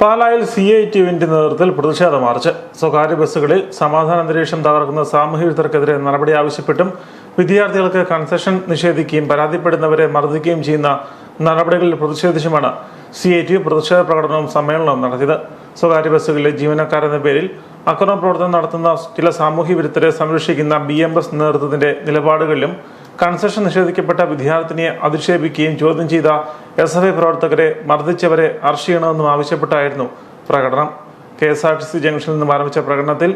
പാലായിൽ C I ടിയുവിന്റെ നേതൃത്വത്തിൽ പ്രതിഷേധ മാർച്ച്. സ്വകാര്യ ബസ്സുകളിൽ സമാധാന അന്തരീക്ഷം തകർക്കുന്ന സാമൂഹ്യ വിരുദ്ധർക്കെതിരെ നടപടി ആവശ്യപ്പെട്ടും വിദ്യാർത്ഥികൾക്ക് കൺസെഷൻ നിഷേധിക്കുകയും പരാതിപ്പെടുന്നവരെ മർദ്ദിക്കുകയും ചെയ്യുന്ന നടപടികളിൽ പ്രതിഷേധിച്ചുമാണ് സി ഐ ടി യു പ്രതിഷേധ പ്രകടനവും സമ്മേളനവും നടത്തിയത്. സ്വകാര്യ ബസ്സുകളിലെ ജീവനക്കാരെന്ന പേരിൽ അക്രമ പ്രവർത്തനം നടത്തുന്ന ചില സാമൂഹ്യ വിരുദ്ധരെ സംരക്ഷിക്കുന്ന ബി എം എസ് നേതൃത്വത്തിന്റെ നിലപാടുകളിലും കൺസെഷൻ നിഷേധിക്കപ്പെട്ട വിദ്യാർത്ഥിനിയെ അധിക്ഷേപിക്കുകയും ചോദ്യം ചെയ്ത എസ് എഫ് ഐ പ്രവർത്തകരെ മർദ്ദിച്ചവരെ അറസ്റ്റ് ചെയ്യണമെന്നും ആവശ്യപ്പെട്ടായിരുന്നു പ്രകടനം. K S R T C ജംഗ്ഷനിൽ നിന്നും ആരംഭിച്ച പ്രകടനത്തിൽ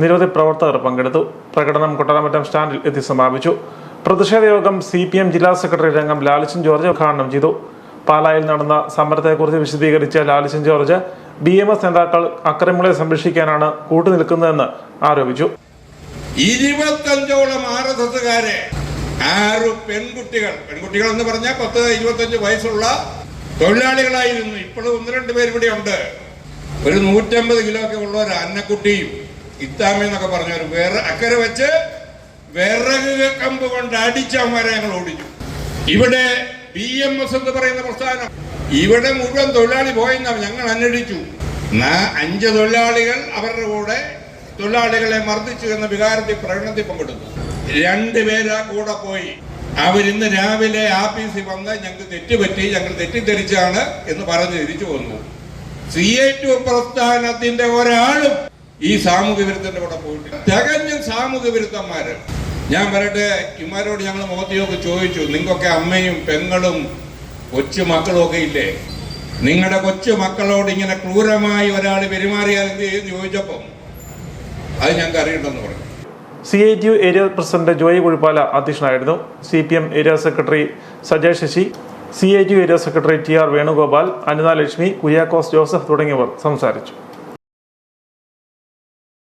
നിരവധി പ്രവർത്തകർ പങ്കെടുത്തു. പ്രകടനം കൊട്ടാരമറ്റം സ്റ്റാൻഡിൽ എത്തി സമാപിച്ചു. പ്രതിഷേധ യോഗം സി പി എം ജില്ലാ സെക്രട്ടറി രംഗം ലാലിച്ചൻ ജോർജ് ഉദ്ഘാടനം ചെയ്തു. പാലായിൽ നടന്ന സമരത്തെക്കുറിച്ച് വിശദീകരിച്ച Lalichan George B M S നേതാക്കൾ അക്രമികളെ സംരക്ഷിക്കാനാണ് കൂട്ടുനിൽക്കുന്നതെന്ന് ആരോപിച്ചു. ഇരുപത്തഞ്ചോളം ആർ എസ് ആറ് പെൺകുട്ടികൾ പെൺകുട്ടികൾ എന്ന് പറഞ്ഞാൽ പത്ത് ഇരുപത്തഞ്ച് വയസ്സുള്ള തൊഴിലാളികളായിരുന്നു. ഇപ്പോഴും ഒന്ന് രണ്ട് പേര് ഇവിടെ ഉണ്ട്. ഒരു നൂറ്റമ്പത് കിലോ ഒക്കെ ഉള്ള ഒരു അന്നക്കുട്ടിയും ഇത്താമെന്നൊക്കെ പറഞ്ഞ ഒരു വേറെ അക്കരെ വെച്ച് വിറക് കമ്പ് കൊണ്ട് അടിച്ചവന്മാരെ ഞങ്ങൾ ഓടിച്ചു. ഇവിടെ ബി എം എസ് എന്ന് പറയുന്ന പ്രസ്ഥാനം. ഇവിടെ മുഴുവൻ തൊഴിലാളി പോയെന്നാണ് ഞങ്ങൾ അന്വേഷിച്ചു. അഞ്ച് തൊഴിലാളികൾ അവരുടെ കൂടെ തൊഴിലാളികളെ മർദ്ദിച്ചു എന്ന വികാരത്തിൽ പ്രകടനത്തിൽ പങ്കെടുത്തു. രണ്ടുപേരാ കൂടെ പോയി. അവരിന്ന് രാവിലെ ആഫീസിൽ വന്ന് ഞങ്ങൾക്ക് തെറ്റുപറ്റി ഞങ്ങൾ തെറ്റിദ്ധരിച്ചാണ് എന്ന് പറഞ്ഞ് തിരിച്ചു വന്നു. സി എ ടു പ്രസ്ഥാനത്തിന്റെ ഒരാളും ഈ സാമൂഹ്യ വിരുദ്ധന്റെ കൂടെ പോയിട്ടില്ല. തികഞ്ഞ സാമൂഹ്യ വിരുദ്ധന്മാര്. ഞാൻ പറയട്ടെ ഇമാരോട് ഞങ്ങൾ മോദിയൊക്കെ ചോദിച്ചു നിങ്ങൾക്കൊക്കെ അമ്മയും പെങ്ങളും കൊച്ചു മക്കളും ഒക്കെ ഇല്ലേ? നിങ്ങളുടെ കൊച്ചു മക്കളോട് ഇങ്ങനെ ക്രൂരമായി ഒരാൾ പെരുമാറിയാൽ എന്ത് ചെയ്യും? ചോദിച്ചപ്പം അത് ഞങ്ങൾക്ക് അറിയണ്ടെന്ന് പറഞ്ഞു. C I T U area president Joy Kuzhippala അധ്യക്ഷനായിരുന്നു. C P M area secretary Sajay Sasi C I T U area secretary T R Venugopal Anitha Lakshmi Kuriakose Joseph തുടങ്ങിയവർ സംസാരിച്ചു.